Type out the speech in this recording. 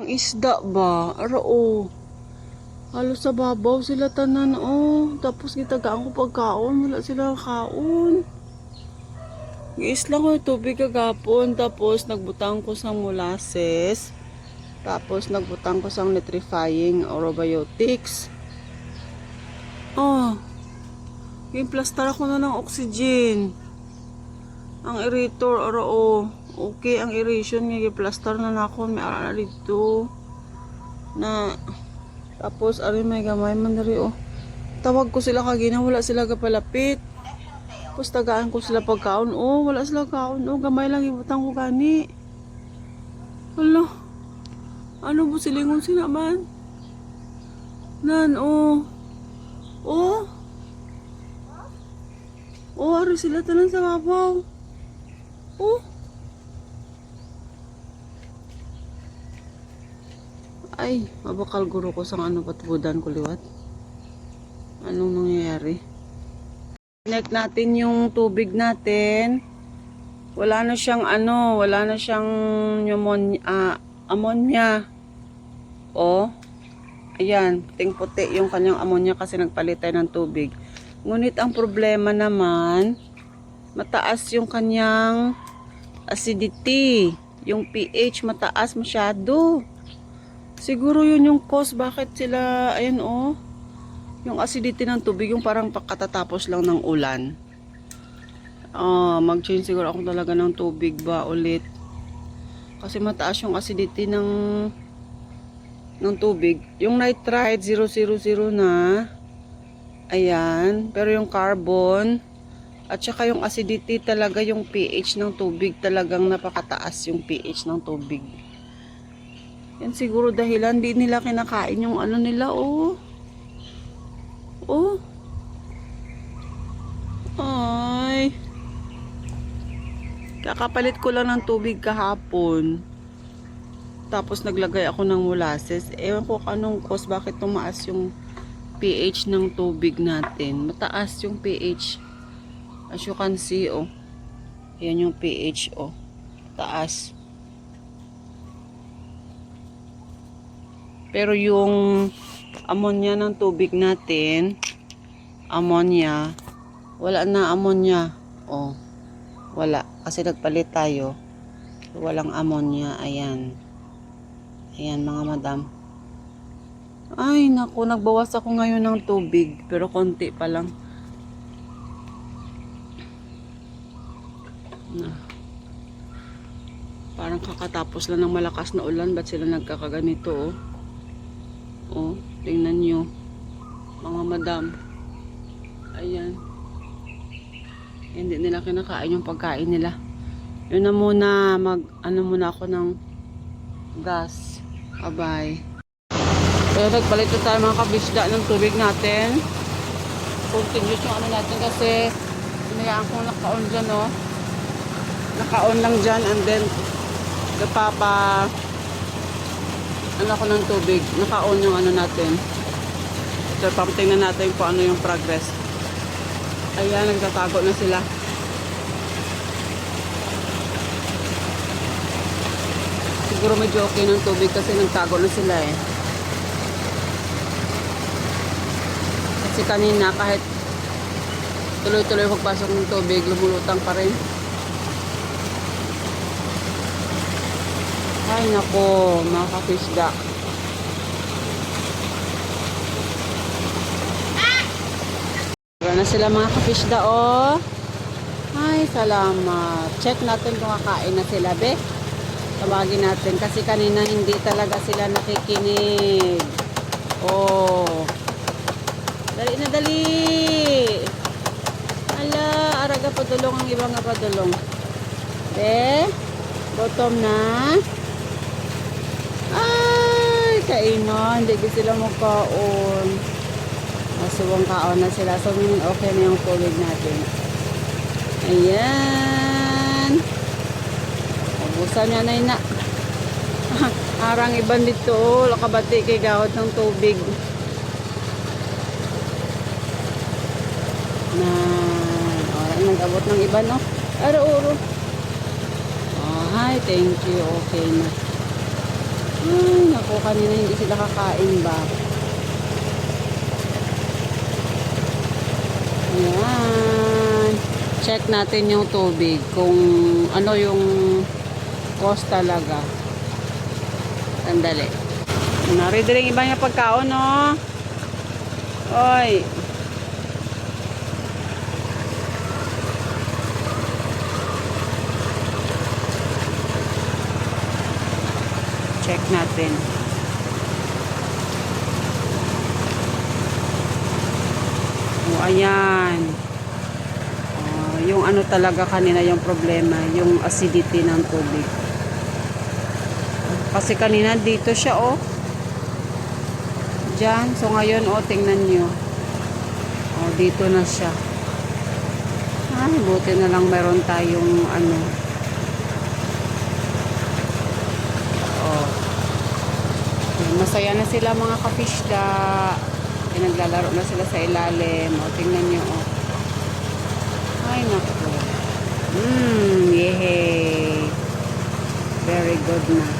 Ang isda ba? Ara o. Halos sa babaw sila tanan o. Tapos gitagaan ko pagkaon. Wala sila kaon. Giis lang ko yung tubig kagapon. Tapos nagbutang ko sa molasses. Tapos nagbutang ko sa nitrifying orobiotics. Oh. Gimplastar ako na ng oxygen. Ang aerator, aro o. Okay, ang aeration nga giplastar na nako may ara na dito. Na tapos ari may gamay man diri oh. Tawag ko sila kagina, wala sila kapalapit. Tapos tagaan ko sila pagkaon. Oh, wala sila kaon. Oh, gamay lang ibutang ko gani. Hala. Ano ba silingon sila man? Nan, oh. Oh. Oh, ari sila tanan sa babaw. Oh. Ay, mabakal guro ko sa ano patubudan ko liwat. Anong nangyayari? Connect natin yung tubig natin. Wala na siyang ano, wala na siyang pneumonia, ah, ammonia. Oh. Ayan, ting puti yung kanyang ammonia kasi nagpalit tayo ng tubig. Ngunit ang problema naman, mataas yung kanyang acidity. Yung pH mataas masyado. Siguro yun yung cause bakit sila, ayan oh, yung acidity ng tubig, yung parang pagkatatapos lang ng ulan. Ah, mag-change siguro ako talaga ng tubig ba ulit. Kasi mataas yung acidity ng ng tubig. Yung nitrite 000 na. Ayan, pero yung carbon at saka yung acidity talaga yung pH ng tubig talagang napakataas yung pH ng tubig. Yan siguro dahilan di nila kinakain yung ano nila oh. Oh. Ay. Kakapalit ko lang ng tubig kahapon. Tapos naglagay ako ng molasses. Ewan ko anong cause bakit tumaas yung pH ng tubig natin. Mataas yung pH. As you can see, oh. Yan yung pH, oh. Taas. Pero yung ammonia ng tubig natin, ammonia, wala na ammonia. Oh, wala. Kasi nagpalit tayo. Walang ammonia. Ayan. Ayan mga madam. Ay, naku, nagbawas ako ngayon ng tubig. Pero konti pa lang. Na. Parang kakatapos lang ng malakas na ulan. Ba't sila nagkakaganito, oh? Oh, tingnan nyo. Mga madam. Ayan. Hindi nila kinakain yung pagkain nila. Yun na muna. Mag, ano muna ako ng gas. Bye-bye. So, nagpalit na tayo mga kabisda ng tubig natin. Continuous yung ano natin kasi hinayaan ko naka-on dyan, no? Naka-on lang dyan and then napapa ano ako ng tubig. Naka-on yung ano natin. So, pamptingnan natin kung ano yung progress. Ayan, nagtatago na sila. Siguro medyo okay ng tubig kasi nagtago na sila eh. Kasi kanina kahit tuloy-tuloy pagpasok ng tubig, lumulutang pa rin. Ay nako, mga kapisda. Wala na sila mga kapisda, oh. Ay, salamat. Check natin kung kakain na sila, be. Tawagin natin kasi kanina hindi talaga sila nakikinig. Oh. Dali na dali. Ala, araga padulong ang ibang padulong. Be, bottom na. Kainan. Hindi sila magkaon. Masuwang kaon na sila. So, okay na yung tubig natin. Ayan. Ubusan niya na ina. Arang iban dito. Lakabati kay gawat ng tubig. Na, orang nag-abot ng iba, no? Aro, uro. Oh, hi, thank you. Okay na. Ay, ko kanina hindi sila kakain ba. Ayan. Check natin yung tubig kung ano yung cost talaga. Sandali. Narito rin iba niya pagkaon, no? Oy. Check natin. O, ayan. Oh, yung ano talaga kanina yung problema, yung acidity ng tubig. Kasi kanina dito siya, oh. Diyan. So, ngayon, oh, tingnan nyo. Oh, dito na siya. Ay, buti na lang meron tayong, ano, oh. Ayan, Masaya na sila mga kapishda. Ayan, naglalaro na sila sa ilalim. O, tingnan nyo, oh. Ay, naku. Mmm, yehey. Very good na.